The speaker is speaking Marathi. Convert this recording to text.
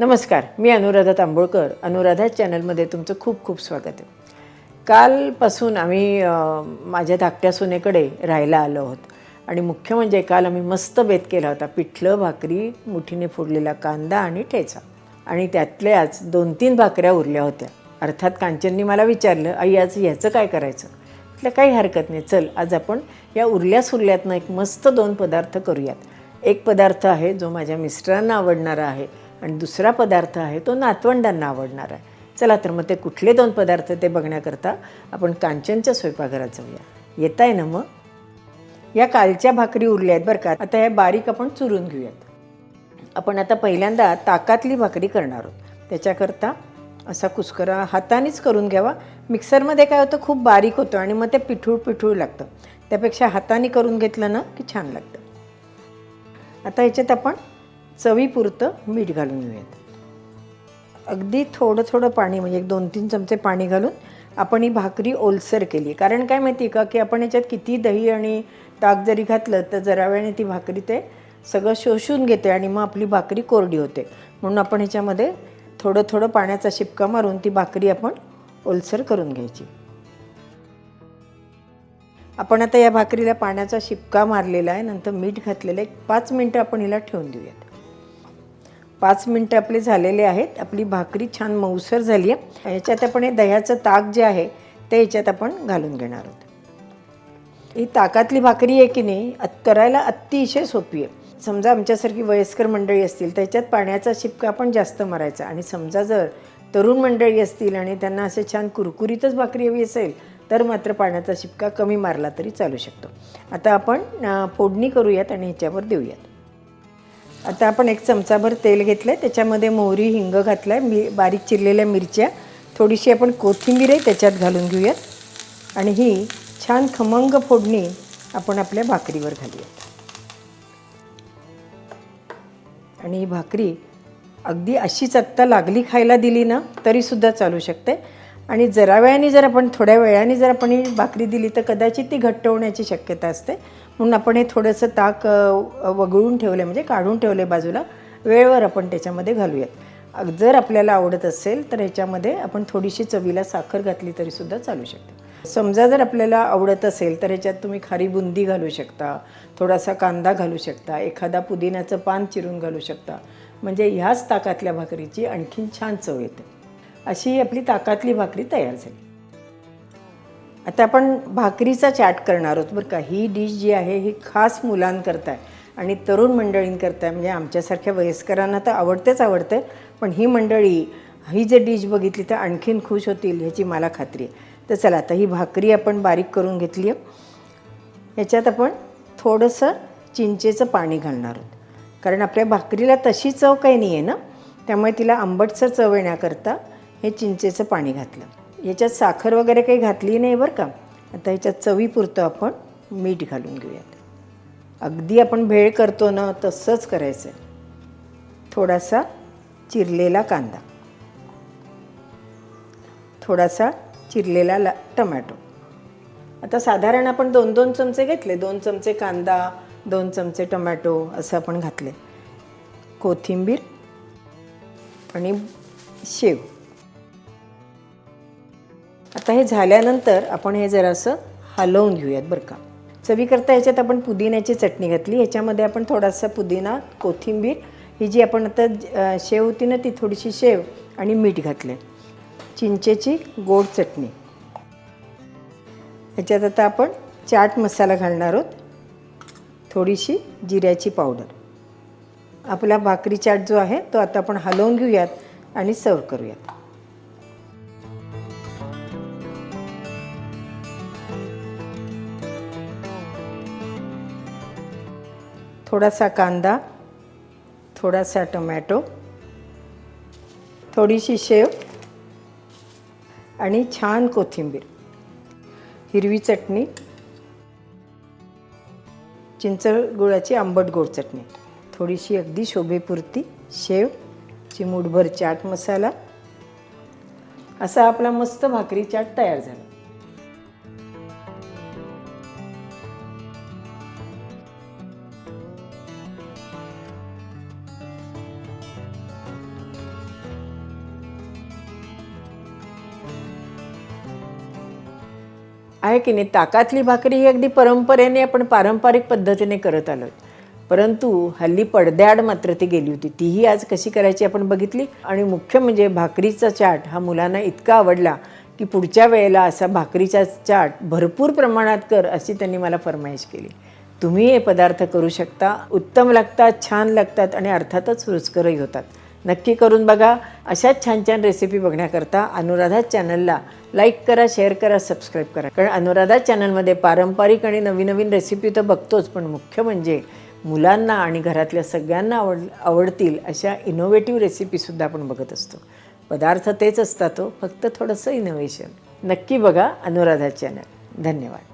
नमस्कार मी अनुराधा तांबोळकर. अनुराधा चॅनलमध्ये तुमचं खूप खूप स्वागत आहे. कालपासून आम्ही माझ्या धाकट्या सुनेकडे राहायला आलो आहोत. आणि मुख्य म्हणजे काल आम्ही मस्त बेत केला होता. पिठलं भाकरी मुठीने फोडलेला कांदा आणि ठेचा. आणि त्यातल्याच दोन तीन भाकऱ्या उरल्या होत्या. अर्थात कांचननी मला विचारलं आई आज ह्याचं काय करायचं? म्हटलं काही हरकत नाही. चल आज आपण या उरल्या सुरल्यातनं एक मस्त दोन पदार्थ करूयात. एक पदार्थ आहे जो माझ्या मिस्टरांना आवडणारा आहे. आणि दुसरा पदार्थ आहे तो नातवंडांना आवडणार आहे. चला तर मग ते कुठले दोन पदार्थ ते बघण्याकरता आपण कांचनच्या स्वयंपाकघरात जाऊया. येत आहे ना मग? या कालच्या भाकरी उरल्या आहेत बरं का. आता ह्या बारीक आपण चुरून घेऊयात. आपण आता पहिल्यांदा ताकातली भाकरी करणार आहोत. त्याच्याकरता असा कुस्करा हातानेच करून घ्यावा. मिक्सरमध्ये काय होतं खूप बारीक होतं आणि मग ते पिठूळ पिठूळ लागतं. त्यापेक्षा हाताने करून घेतलं ना की छान लागतं. आता ह्याच्यात आपण चवीपुरतं मीठ घालून घेऊयात. अगदी थोडं थोडं पाणी म्हणजे एक दोन तीन चमचे पाणी घालून आपण ही भाकरी ओलसर केली. कारण काय माहिती का की आपण याच्यात किती दही आणि ताक जरी घातलं तर जरा वेळाने ती भाकरी ते सगळं शोषून घेते आणि मग आपली भाकरी कोरडी होते. म्हणून आपण ह्याच्यामध्ये थोडं थोडं पाण्याचा शिपका मारून ती भाकरी आपण ओलसर करून घ्यायची. आपण आता या भाकरीला पाण्याचा शिपका मारलेला आहे. नंतर मीठ घातलेलं आहे. एक पाच मिनटं आपण हिला ठेवून देऊयात. पाच मिनटं आपले झालेले आहेत. आपली भाकरी छान मऊसर झाली आहे. याच्यात आपण हे दह्याचं ताक जे आहे ते याच्यात आपण घालून घेणार आहोत. ही ताकातली भाकरी आहे की नाही करायला अतिशय सोपी आहे. समजा आमच्यासारखी वयस्कर मंडळी असतील त्याच्यात पाण्याचा शिपका आपण जास्त मारायचा. आणि समजा जर तरुण मंडळी असतील आणि त्यांना असे छान कुरकुरीतच भाकरी हवी असेल तर मात्र पाण्याचा शिपका कमी मारला तरी चालू शकतो. आता आपण फोडणी करूयात आणि ह्याच्यावर देऊयात. आता आपण एक चमचाभर तेल घेतलं आहे त्याच्यामध्ये मोहरी हिंग घातला आहे मी बारीक चिरलेल्या मिरच्या. थोडीशी आपण कोथिंबीरही त्याच्यात घालून घेऊयात. आणि ही छान खमंग फोडणी आपण आपल्या भाकरीवर घालूयात. आणि ही भाकरी अगदी अशीच आत्ता लागली खायला दिली ना तरीसुद्धा चालू शकते. आणि जरा वेळाने जर आपण थोड्या वेळाने जर आपण ही भाकरी दिली तर कदाचित ती घट्ट होण्याची शक्यता असते. म्हणून आपण हे थोडंसं ताक वगळून ठेवलं म्हणजे काढून ठेवले बाजूला. वेळेवर आपण त्याच्यामध्ये घालूयात. जर आपल्याला आवडत असेल तर ह्याच्यामध्ये आपण थोडीशी चवीला साखर घातली तरीसुद्धा चालू शकते. समजा जर आपल्याला आवडत असेल तर ह्याच्यात तुम्ही खारी बुंदी घालू शकता थोडासा कांदा घालू शकता एखादा पुदिन्याचं पान चिरून घालू शकता. म्हणजे ह्याच ताकातल्या भाकरीची आणखीन छान चव येते. अशी आपली ताकातली भाकरी तयार झाली. आता आपण भाकरीचा चाट करणार आहोत. बरं का ही डिश जी आहे ही खास मुलांकरता आहे आणि तरुण मंडळींकरता आहे म्हणजे आमच्यासारख्या वयस्करांना तर आवडतेच आवडते पण ही मंडळी ही जे डिश बघितली तर आणखीन खुश होतील ह्याची मला खात्री आहे. तर चला आता ही भाकरी आपण बारीक करून घेतली आहे. याच्यात आपण थोडंसं चिंचेचं पाणी घालणार आहोत. कारण आपल्या भाकरीला तशी चव काही नाही आहे ना त्यामुळे तिला आंबटसर चव येण्याकरता हे चिंचेचं पाणी घातलं. याच्यात साखर वगैरे काही घातली नाही बरं का? आता याच्यात चवीपुरतं आपण मीठ घालून घेऊयात. अगदी आपण भेळ करतो ना तसंच करायचं आहे थोडासा चिरलेला कांदा. थोडासा चिरलेला ला टमॅटो. आता साधारण आपण दोन दोन चमचे घेतले. दोन चमचे कांदा दोन चमचे टमॅटो असं आपण घातले. कोथिंबीर आणि शेव. आता हे झाल्यानंतर आपण हे जरासं हलवून घेऊयात बरं का. चवीकरता ह्याच्यात आपण पुदिन्याची चटणी घातली. ह्याच्यामध्ये आपण थोडासा पुदिना कोथिंबीर ही जी आपण आता शेव होती ना ती थोडीशी शेव आणि मीठ घातले चिंचेची गोड चटणी. ह्याच्यात आता आपण चाट मसाला घालणार आहोत. थोडीशी जिऱ्याची पावडर. आपला भाकरी चाट जो आहे तो आता आपण हलवून घेऊयात आणि सर्व करूयात. थोडासा कांदा थोडासा टोमॅटो थोडीशी शेव आणि छान कोथिंबीर हिरवी चटणी चिंचगुळाची आंबट गोड चटणी. थोडीशी अगदी शोभेपुरती शेव चिमूटभर चाट मसाला. असा आपला मस्त भाकरी चाट तयार झाला. आहे की नाही? ताकातली भाकरी ही अगदी परंपरेने आपण पारंपरिक पद्धतीने करत आलो परंतु हल्ली पडद्याआड मात्र ती गेली होती. तीही आज कशी करायची आपण बघितली? आणि मुख्य म्हणजे भाकरीचा चाट हा मुलांना इतका आवडला की पुढच्या वेळेला असा भाकरीचा चाट भरपूर प्रमाणात कर अशी त्यांनी मला फरमाईश केली. तुम्ही हे पदार्थ करू शकता उत्तम लागतात छान लागतात आणि अर्थातच रुचकरही होतात. नक्की करून बघा. अशाच छान छान रेसिपी बघण्याकरता अनुराधा चॅनलला लाईक करा शेअर करा सबस्क्राईब करा. कारण अनुराधा चॅनलमध्ये पारंपरिक आणि नवीन नवीन रेसिपी तर बघतोच पण मुख्य म्हणजे मुलांना आणि घरातल्या सगळ्यांना आवड आवडतील अशा इनोव्हेटिव्ह रेसिपीसुद्धा आपण बघत असतो. पदार्थ तेच असतात तो फक्त थोडंसं इनोव्हेशन नक्की बघा अनुराधा चॅनल धन्यवाद.